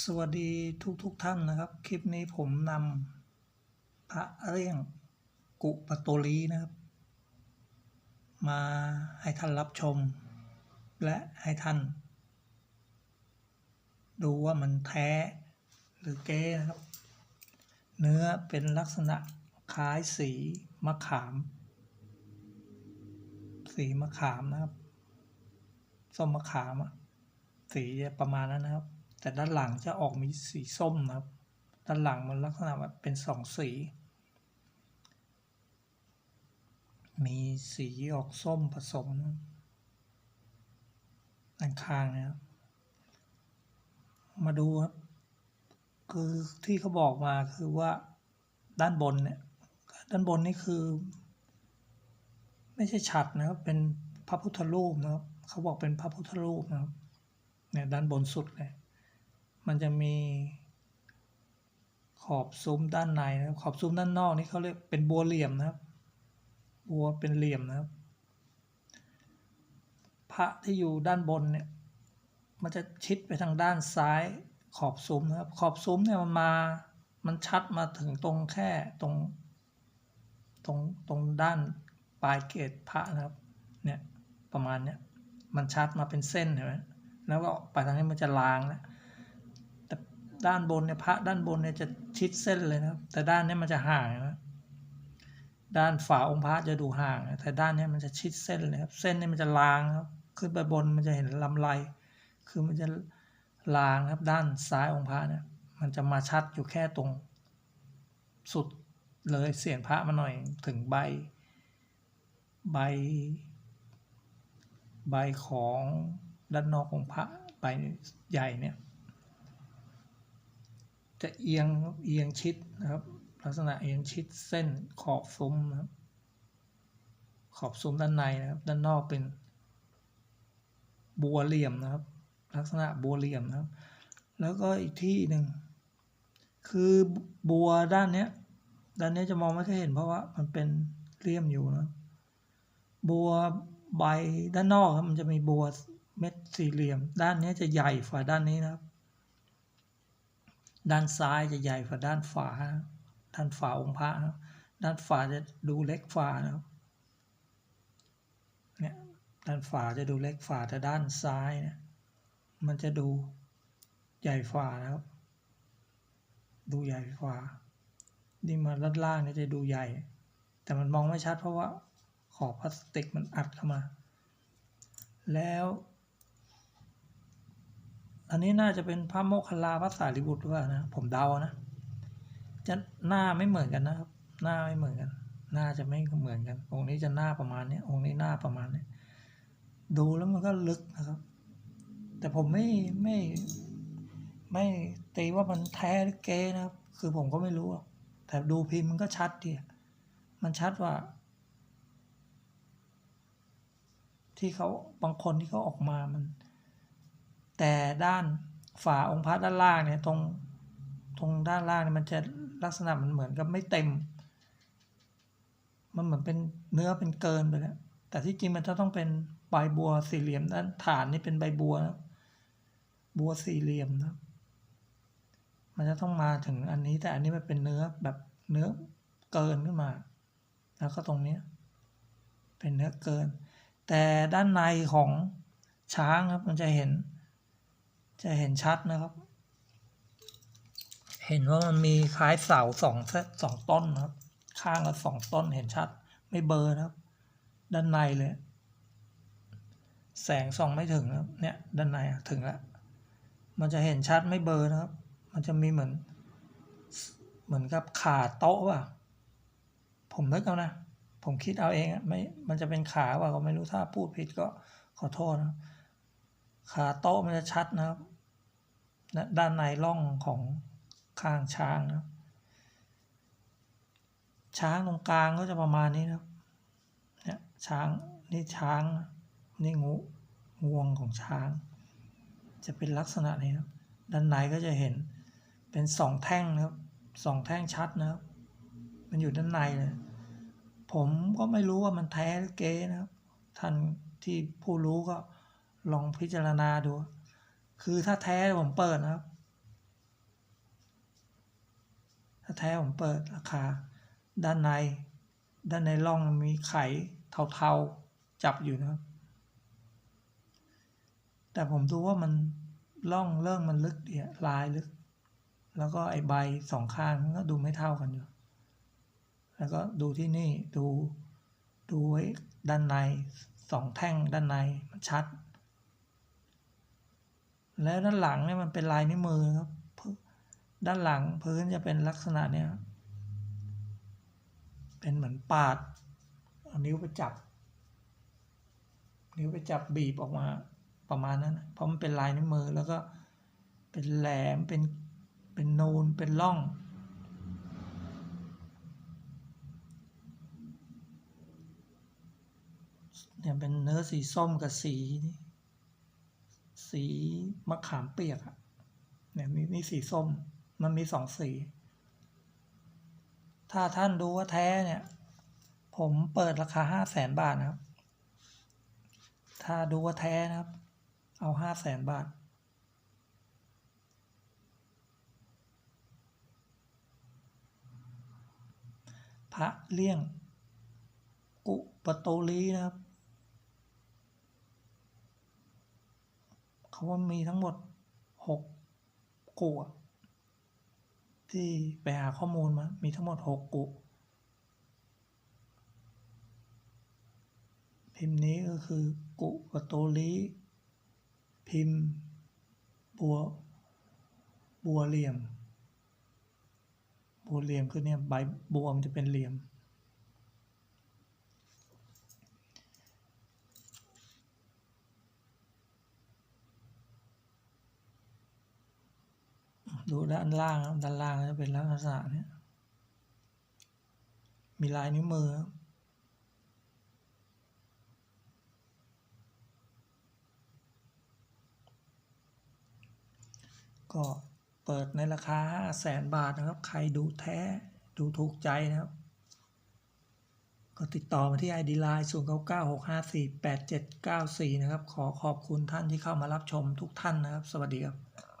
สวัสดีทุกทุกท่านนะครับ คลิปนี้ผมนำพระเรี่ยงกุปโตลีนะครับ มาให้ท่านรับชม และให้ท่าน ดูว่ามันแท้หรือเก๊นะครับ เนื้อเป็นลักษณะคล้ายสีมะขาม สีมะขามนะครับ ส้มมะขามสีประมาณนั้นนะครับ แต่ด้านหลังจะออกมีสีส้มนะครับ ด้านหลังมันลักษณะแบบเป็นสองสี มีสีออกส้มผสมนะครับด้านข้างนะครับ มาดูครับ คือที่เขาบอกมาคือว่าด้านบนเนี่ย ด้านบนนี่คือ ไม่ใช่ฉัดนะครับ เป็นพระพุทธรูปนะครับ เขาบอกเป็นพระพุทธรูปนะครับเนี่ยด้านบนสุดเลย มันจะมีขอบซุ้มด้านในนะครับ ขอบซุ้มด้านนอกนี่เขาเรียกเป็นบัวเหลี่ยมนะครับ บัวเป็นเหลี่ยมนะครับ พระที่อยู่ด้านบนเนี่ย มันจะชิดไปทางด้านซ้ายขอบซุ้มนะครับ ขอบซุ้มเนี่ยมันมา มันชัดมาถึงตรงแค่ตรง ตรงตรงด้านปลายเกศพระนะครับ เนี่ยประมาณเนี้ย มันชัดมาเป็นเส้นเห็นไหมแล้วก็ไปทางนี้มันจะลางแล้ว ด้านบนเนี่ยพระด้านบนเนี่ยจะชิดเส้นเลยนะครับ แต่ด้านนี้มันจะห่างนะด้านฝาองค์พระจะดูห่างแต่ด้านนี้มันจะชิดเส้นเลยครับเส้นนี้มันจะลางครับขึ้นไปบนมันจะเห็นลำไรคือมันจะลางครับด้านซ้ายองค์พระเนี่ยมันจะมาชัดอยู่แค่ตรง สุดเลยเสียนพระมาหน่อยถึงใบ ใบ ใบของด้านนอกองพระใบใหญ่เนี่ย จะเอียงเอียงชิดนะครับ ลักษณะเอียงชิดเส้นขอบซุ้มนะครับ ขอบซุ้มด้านในนะครับ ด้านนอกเป็นบัวเหลี่ยมนะครับ ลักษณะบัวเหลี่ยมนะครับ แล้วก็อีกที่หนึ่งคือบัวด้านเนี้ย ด้านนี้จะมองไม่ค่อยเห็นเพราะว่ามันเป็นเลี่ยมอยู่นะ บัวใบด้านนอกครับมันจะมีบัวเม็ดสี่เหลี่ยม ด้านนี้จะใหญ่ฝ่าด้านนี้นะครับ ด้านซ้ายจะใหญ่ฝ่าด้านฝาด้านฝาองค์พระนะครับด้านฝาจะดูเล็กฝานะครับเนี่ยด้านฝาจะดูเล็กฝาแต่ด้านซ้ายเนี่ยมันจะดูใหญ่ฝานะครับ ดูใหญ่ฝานี่มาด้านล่างเนี่ยจะดูใหญ่ แต่มันมองไม่ชัดเพราะว่าขอบพลาสติกมันอัดเข้ามา แล้ว อันนี้น่าจะเป็นพระโมคคัลลาพระสารีบุตรหรือเปล่านะ ผมเดานะ จะหน้าไม่เหมือนกันนะครับ หน้าไม่เหมือนกัน หน้าจะไม่เหมือนกัน องค์นี้จะหน้าประมาณนี้องค์นี้หน้าประมาณนี้ดูแล้วมันก็ลึกนะครับ แต่ผมไม่ไม่ไม่ตีว่ามันแท้หรือเก๊นะครับ คือผมก็ไม่รู้ แต่ดูพิมพ์มันก็ชัดดีมันชัดว่า ที่เขาบางคนที่เขาออกมามัน แต่ด้านฝาองค์พระด้านล่างเนี่ยตรงตรงด้านล่างเนี่ยมันจะลักษณะมันเหมือนกับไม่เต็ม มันเหมือนเป็นเนื้อเป็นเกินไปแล้วแต่ที่จริงมันจะต้องเป็นใบบัวสี่เหลี่ยมด้านฐานนี่เป็นใบบัวนะบัวสี่เหลี่ยมนะมันจะต้องมาถึงอันนี้แต่อันนี้มันเป็นเนื้อแบบเนื้อเกินขึ้นมา แล้วก็ตรงเนี้ยเป็นเนื้อเกิน แต่ด้านในของช้างครับมันจะเห็น จะเห็นชัดนะครับ เห็นว่ามันมีคล้ายเสาสองเสองต้นนะครับ ข้างละสองต้นเห็นชัด ไม่เบลอนะครับ ด้านในเลย แสงส่องไม่ถึงนะครับ เนี่ยด้านในถึงแล้ว มันจะเห็นชัดไม่เบลอนะครับ มันจะมีเหมือน เหมือนกับขาโต๊ะว่ะ ผมนึกเอานะ ผมคิดเอาเองอะไม่ มันจะเป็นขาว่าก็ไม่รู้ถ้าพูดผิดก็ขอโทษนะขาโต๊ะมันจะชัดนะครับ และด้านในร่องของข้างช้างนะครับช้างตรงกลางก็จะประมาณนี้นะครับเนี่ยช้างนี่ช้างนี่งูงวงของช้าง จะเป็นลักษณะนี้นะด้านในก็จะเห็นเป็นสองแท่งนะครับสองแท่งชัดนะครับ มันอยู่ด้านในเลยผมก็ไม่รู้ว่ามันแท้หรือเก๊นะครับ ท่านที่ผู้รู้ก็ลองพิจารณาดู คือถ้าแท้ผมเปิดนะครับ ถ้าแท้ผมเปิดราคา ด้านใน ด้านในร่องมีไข่เทาๆจับอยู่นะครับ แต่ผมดูว่ามันร่องเริ่มมันลึกเดียลายลึก แล้วก็ไอใบสองข้างก็ดูไม่เท่ากันอยู่ แล้วก็ดูที่นี่ดูดูไว้ด้านในสองแท่งด้านในมันชัด แล้วด้านหลังเนี่ยมันเป็นลายนิ้วมือครับ ด้านหลังพื้นจะเป็นลักษณะเนี่ยเป็นเหมือนปาดเอานิ้วไปจับ นิ้วไปจับบีบออกมาประมาณนั้นเพราะมันเป็นลายนิ้วมือแล้วก็เป็นแหลมเป็นเป็นนูนเป็นร่อง เนี่ยเป็นเนื้อสีส้มกับสี สีมะขามเปียกอะเนี่ยนี่นี่สีส้ม มันมีสองสี ถ้าท่านดูว่าแท้เนี่ย ผมเปิดราคาห้าแสนบาทนะครับ ถ้าดูว่าแท้นะครับ เอาห้าแสนบาทพระเลี่ยง กุปโตลีนะครับ เขาว่ามีทั้งหมดหกกุอะที่ไปหาข้อมูลมา มีทั้งหมดหกกุพิมพ์นี้ก็คือกุปโตลีพิมพ์ บัว บัวเหลี่ยม บัวเหลี่ยมคือเนี่ยใบบัวมันจะเป็นเหลี่ยม ดูด้านล่างครับด้านล่างจะเป็นลักษณะเนี้ยมีลายนิ้วมือครับก็เปิดในราคา 5 0 0แสนบาทนะครับ ใครดูแท้ดูถูกใจนะครับ ก็ติดต่อมาที่ ID Line 0 9 9 6 5 4 8 7 9 4 นะครับ ขอขอบคุณท่านที่เข้ามารับชมทุกท่านนะครับ สวัสดีครับ